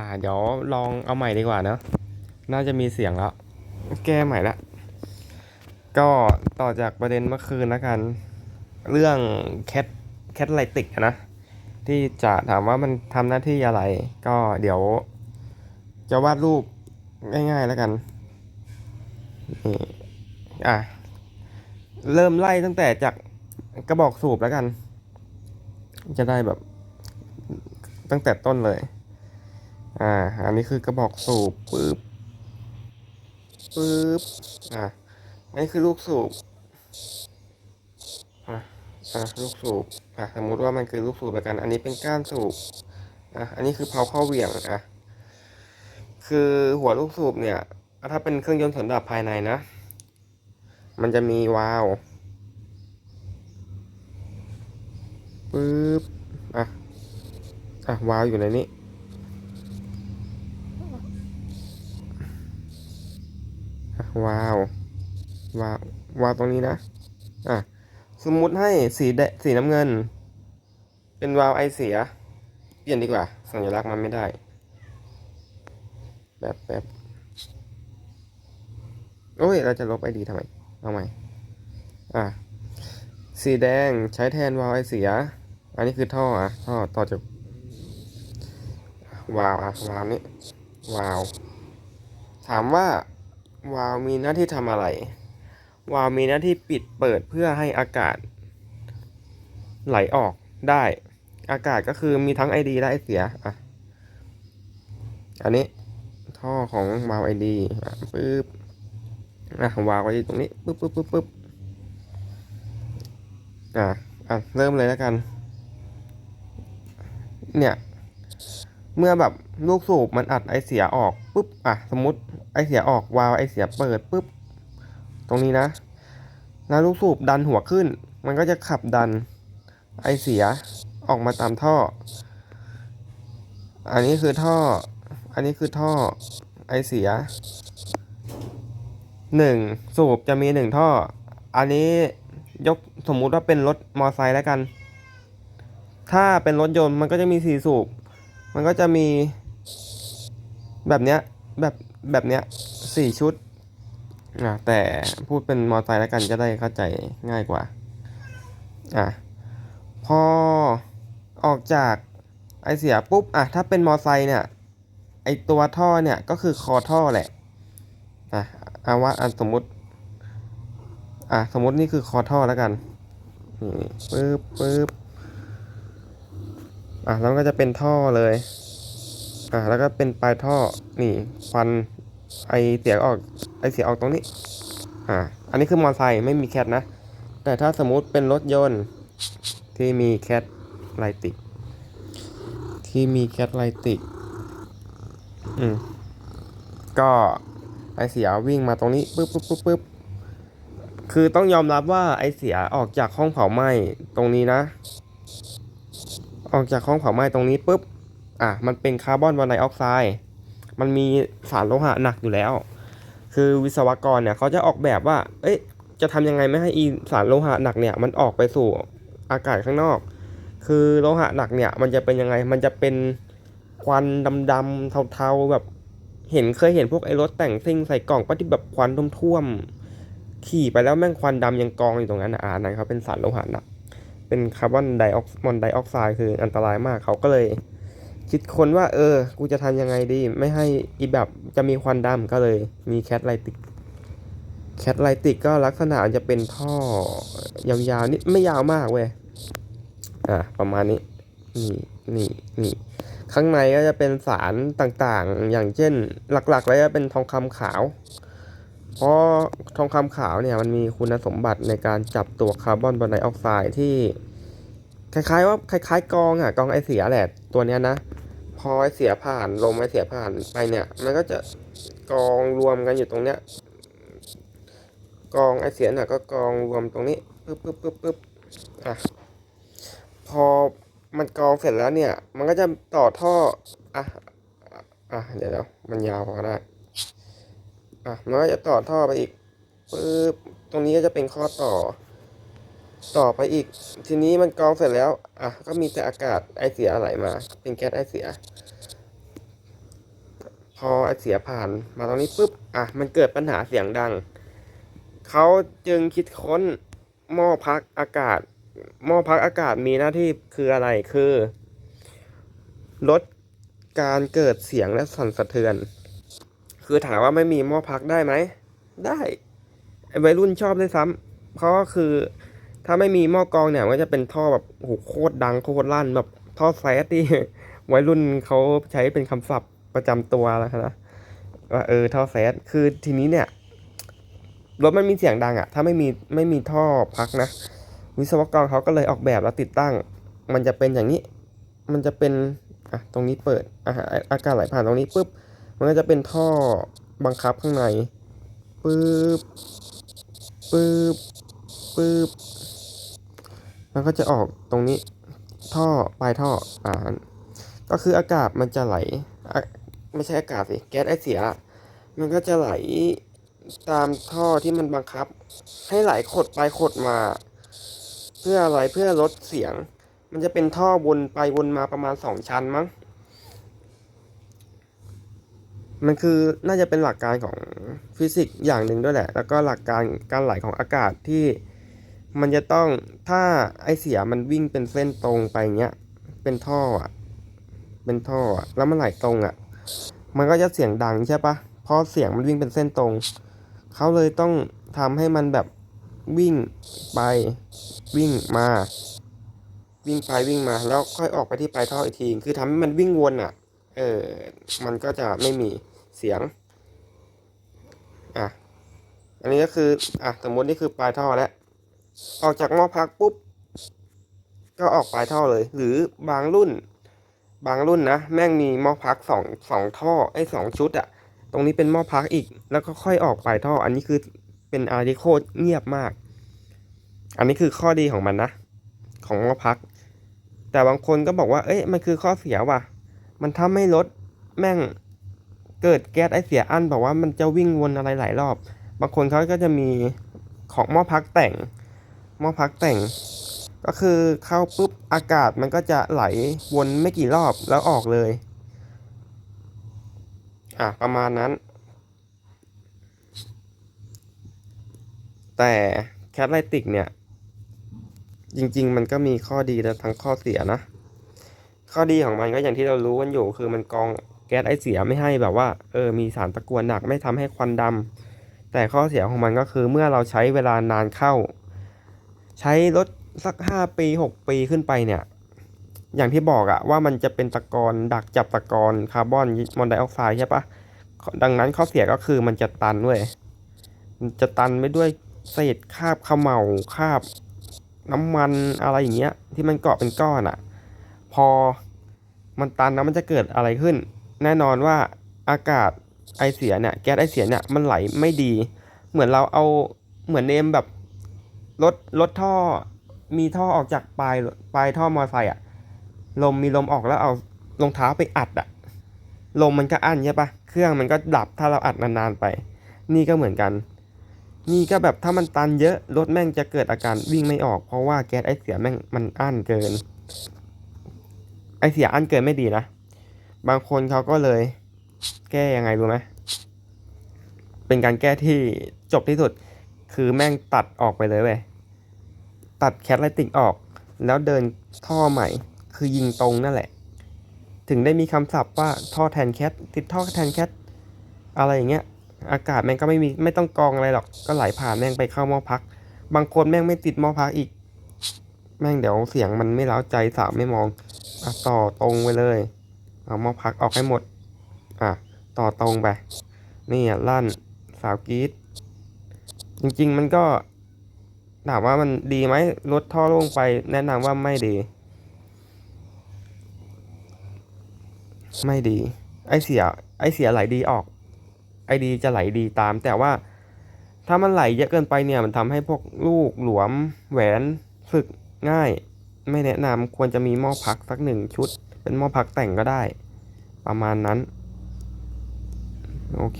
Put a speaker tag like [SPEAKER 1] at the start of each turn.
[SPEAKER 1] อ่าเดี๋ยวลองเอาใหม่ดีกว่าเนอะน่าจะมีเสียงแล้ว แก้ใหม่ละ ก็ต่อจากประเด็นเมื่อคืนแล้วกัน เรื่องแคทแคทไลติกนะ ที่จะถามว่ามันทำหน้าที่อะไร ก็เดี๋ยว จะวาดรูปง่ายๆแล้วกันนี่อะ เริ่มไล่ตั้งแต่จากกระบอกสูบแล้วกัน จะได้แบบตั้งแต่ต้นเลย อ่า อันนี้คือกระบอกสูบปึ๊บปึ๊บอ่าอันนี้คือลูกสูบอ่าอ่าลูกสูบอ่าสมมุติว่ามันคือลูกสูบแล้วกัน อันนี้เป็นก้านสูบอะอันนี้คือเพาเข้าเหวี่ยงอะคือหัวลูกสูบเนี่ยถ้าเป็นเครื่องยนต์สันดาปภายในนะ มันจะมีวาล์วปึ๊บอะอะวาล์วอยู่ในนี้ อะ วาววาววาวตรงนี้นะ อะ สมมุติให้สีแดงสีน้ำเงิน เป็นวาวไอเสีย เปลี่ยนดีกว่า สัญลักษณ์มันไม่ได้ แบบแบบโอ้ย เราจะลบไอดีทำไม เอาใหม่ อะ สีแดงใช้แทนวาวไอเสีย อันนี้คือท่ออะ ท่อต่อจากวาวอะวาวนี้วาว ถามว่า วาล์วมีหน้าที่ทำอะไร วาล์วมีหน้าที่ปิดเปิดเพื่อให้อากาศ ไหลออกได้ อากาศก็คือมีทั้งไอดีและไอเสียอะอันนี้ท่อของวาล์วไอดีปึ๊บอะวางไว้ตรงนี้ปึ๊บปึ๊บปึ๊บปึ๊บอะอะเริ่มเลยแล้วกัน เนี่ย เมื่อแบบลูกสูบมันอัดไอเสียออก ปุ๊บอะสมมติไอเสียออกวาล์วไอเสียเปิดปุ๊บตรงนี้นะแล้วลูกสูบดันหัวขึ้น มันก็จะขับดันไอเสียออกมาตามท่อ อันนี้คือท่อ อันนี้คือท่อไอเสียหนึ่งสูบจะมีหนึ่งท่อ อันนี้ยกสมมุติว่าเป็นรถมอไซค์แล้วกัน ถ้าเป็นรถยนต์มันก็จะมีสี่สูบ มันก็จะมี แบบเนี้ยแบบแบบเนี้ยสี่ชุดอะแต่พูดเป็นมอไซค์แล้วกันจะได้เข้าใจง่ายกว่าอะพอออกจากไอเสียปุ๊บอะถ้าเป็นมอไซค์เนี่ยไอตัวท่อเนี่ยก็คือคอท่อแหละอะเอาว่าอันสมมุติอะสมมุตินี่คือคอท่อแล้วกันนี่ปึ๊บปึ๊บอะแล้วก็จะเป็นท่อเลย อะแล้วก็เป็นปลายท่อนี่ควันไอเสียงออกไอเสียงออกตรงนี้อะอันนี้คือมอเตอร์ไซค์ไม่มีแคทนะ แต่ถ้าสมมุติเป็นรถยนต์ที่มีแคทไลติกที่มีแคทไลติกอืมก็ไอเสียวิ่งมาตรงนี้ปึ๊บปึ๊บปึ๊บปึ๊บคือต้องยอมรับว่าไอเสียออกจากห้องเผาไหม้ตรงนี้นะ ออกจากห้องเผาไหม้ตรงนี้ปุ๊บ อะมันเป็นคาร์บอนมอนไดออกไซด์มันมีสารโลหะหนักอยู่แล้ว คือวิศวกรเนี่ยเขาจะออกแบบว่า เอ้ยจะทำยังไงไม่ให้อีสารโลหะหนักเนี่ยมันออกไปสู่อากาศข้างนอก คือโลหะหนักเนี่ยมันจะเป็นยังไง มันจะเป็นควันดำๆเทาๆแบบเห็นเคยเห็นพวกไอ้รถแต่งซิ่งใส่กล่องปะที่แบบควันท่วมๆขี่ไปแล้วแม่งควันดำยังกองอยู่ตรงนั้นอะอ่านั่นเขาเป็นสารโลหะหนัก เป็นคาร์บอนไดออกมอนไดออกไซด์คืออันตรายมากเขาก็เลย คิดคนว่า เออ กูจะทำยังไงดี ไม่ให้อีแบบจะมีควันดำก็เลย มีแคทไลติกแคทไลติกก็ลักษณะจะเป็นท่อยาวๆนิดไม่ยาวมากเว้ย อะ ประมาณนี้ นี่นี่นี่ข้างในก็จะเป็นสารต่างๆ อย่างเช่น หลักๆแล้วจะเป็นทองคำขาว เพราะทองคำขาวเนี่ยมันมีคุณสมบัติในการจับตัวคาร์บอนไดออกไซด์ที่คล้ายๆว่าคล้ายๆกองอะกองไอเสียแหละตัวเนี้ยนะ พอไอเสียผ่านลมไอเสียผ่านไปเนี่ย มันก็จะกองรวมกันอยู่ตรงเนี้ยกองไอเสียน่ะก็กองรวมตรงนี้ปึ๊บปึ๊บปึ๊บปึ๊บอะพอมันกองเสร็จแล้วเนี่ย มันก็จะต่อท่ออะอะเดี๋ยวเดี๋ยวมันยาวพอได้อะมันก็จะต่อท่อไปอีกปึ๊บตรงนี้ก็จะเป็นข้อต่อ ต่อไปอีก ทีนี้มันกรองเสร็จแล้ว อะ ก็มีแต่อากาศไอเสียไหลมา เป็นแก๊สไอเสีย พอไอเสียผ่านมาตรงนี้ปุ๊บ อะ มันเกิดปัญหาเสียงดัง เขาจึงคิดค้นหม้อพักอากาศ หม้อพักอากาศมีหน้าที่คืออะไร คือ ลดการเกิดเสียงและสั่นสะเทือน คือถามว่าไม่มีหม้อพักได้ไหม ได้ ไอวัยรุ่นชอบด้วยซ้ำเพราะคือ ถ้าไม่มีหม้อกองเนี่ยมันก็จะเป็นท่อแบบโหโคตรดังโคตรลั่นแบบท่อแซดที่วัยรุ่นเขาใช้เป็นคำศัพท์ประจำตัวแล้วนะว่าเออท่อแซดคือทีนี้เนี่ยรถมันมีเสียงดังอะถ้าไม่มีไม่มีท่อพักนะ วิศวกรเขาก็เลยออกแบบแล้วติดตั้ง มันจะเป็นอย่างนี้ มันจะเป็นอะตรงนี้เปิดอะอากาศไหลผ่านตรงนี้ปุ๊บมันก็จะเป็นท่อบังคับข้างในปึ๊บปึ๊บปึ๊บ มันก็จะออกตรงนี้ท่อปลายท่ออ่าก็คืออากาศมันจะไหลไม่ใช่อากาศสิแก๊สไอเสีย มันก็จะไหลตามท่อที่มันบังคับ ให้ไหลขดไปขดมา เพื่ออะไรเพื่อลดเสียง มันจะเป็นท่อวนไปวนมาประมาณสองชั้นมั้งมันคือน่าจะเป็นหลักการของฟิสิกส์อย่างหนึ่งด้วยแหละ แล้วก็หลักการการไหลของอากาศที่ มันจะต้องถ้าไอเสียมันวิ่งเป็นเส้นตรงไปเงี้ย เป็นท่ออะ เป็นท่ออะ แล้วมันไหลตรงอะ มันก็จะเสียงดังใช่ปะเพราะเสียงมันวิ่งเป็นเส้นตรง เขาเลยต้องทำให้มันแบบวิ่งไปวิ่งมา วิ่งไปวิ่งมา แล้วค่อยออกไปที่ปลายท่ออีกที คือทำให้มันวิ่งวนอะ เออ มันก็จะไม่มีเสียง อะ อันนี้ก็คือ อะ สมมตินี่คือปลายท่อแล้ว ออกจากหม้อพักปุ๊บ ก็ออกปลายท่อเลย หรือบางรุ่น บางรุ่นนะแม่งมีหม้อพักสองสองท่อไอ้สองชุดอะตรงนี้เป็นหม้อพักอีก แล้วก็ค่อยออกปลายท่อ อันนี้คือเป็นอะไรที่โคตรเงียบมาก อันนี้คือข้อดีของมันนะ ของหม้อพัก แต่บางคนก็บอกว่า เอ้ยมันคือข้อเสียว่ะ มันทำให้รถแม่งเกิดแก๊สไอเสียอั้นบอกว่ามันจะวิ่งวนอะไรหลายรอบ บางคนเขาก็จะมีของหม้อพักแต่ง หม้อพักแต่ง ก็คือเข้าปุ๊บอากาศมันก็จะไหลวนไม่กี่รอบแล้วออกเลย อะประมาณนั้น แต่แคทไลติกเนี่ย จริง ๆ มันก็มีข้อดีและทั้งข้อเสียนะ ข้อดีของมันก็อย่างที่เรารู้กันอยู่คือมันกองแก๊สไอเสียไม่ให้แบบว่าเออมีสารตะกวนหนักไม่ทำให้ควันดำแต่ข้อเสียของมันก็คือเมื่อเราใช้เวลานานเข้า ใช้รถสักห้าปีหกปีขึ้นไปเนี่ย อย่างที่บอกอะว่ามันจะเป็นตะกอนดักจับตะกอนคาร์บอนมอนไดออกไซด์ใช่ปะดังนั้นข้อเสียก็คือมันจะตันด้วยมันจะตันไปด้วยเศษคราบขมเหลาคราบน้ำมันอะไรอย่างเงี้ย ที่มันเกาะเป็นก้อนอะพอมันตันแล้วมันจะเกิดอะไรขึ้น แน่นอนว่าอากาศไอเสียเนี่ยแก๊สไอเสียเนี่ยมันไหลไม่ดี เหมือนเราเอาเหมือนเนมแบบ รถรถท่อมีท่อออกจากปลายปลายท่อมอไซค์อะลมมีลมออกแล้วเอารองเท้าไปอัดอะลมมันก็อั้นใช่ปะเครื่องมันก็ดับถ้าเราอัดนานๆไป นี่ก็เหมือนกัน นี่ก็แบบถ้ามันตันเยอะรถแม่งจะเกิดอาการวิ่งไม่ออก เพราะว่าแก๊สไอเสียแม่งมันอั้นเกิน ไอเสียอั้นเกินไม่ดีนะบางคนเขาก็เลย แก้ยังไงรู้ไหมเป็นการแก้ที่จบที่สุด คือแม่งตัดออกไปเลยเว้ย ตัดแคทไลติกออก แล้วเดินท่อใหม่ คือยิงตรงนั่นแหละ ถึงได้มีคำศัพท์ว่าท่อแทนแคทติดท่อแทนแคทอะไรอย่างเงี้ย อากาศแม่งก็ไม่มีไม่ต้องกองอะไรหรอก ก็ไหลผ่านแม่งไปเข้าหม้อพัก บางคนแม่งไม่ติดหม้อพักอีก แม่งเดี๋ยวเสียงมันไม่เล้าใจสาวไม่มองอต่อตรงไปเลย เอาหม้อพักออกให้หมด อะ ต่อตรงไป นี่อะลั่นสาวกรีดจริงๆมันก็ ถามว่ามันดีไหมลดท่อลงไปแนะนำว่าไม่ดี ไม่ดี ไอเสีย ไอเสียไหลดีออก ไอดีจะไหลดีตาม แต่ว่าถ้ามันไหลเยอะเกินไปเนี่ยมันทำให้พวกลูกหลวม แหวนสึกง่าย ไม่แนะนำควรจะมีหม้อพักสักหนึ่งชุด เป็นหม้อพักแต่งก็ได้ ประมาณนั้น โอเค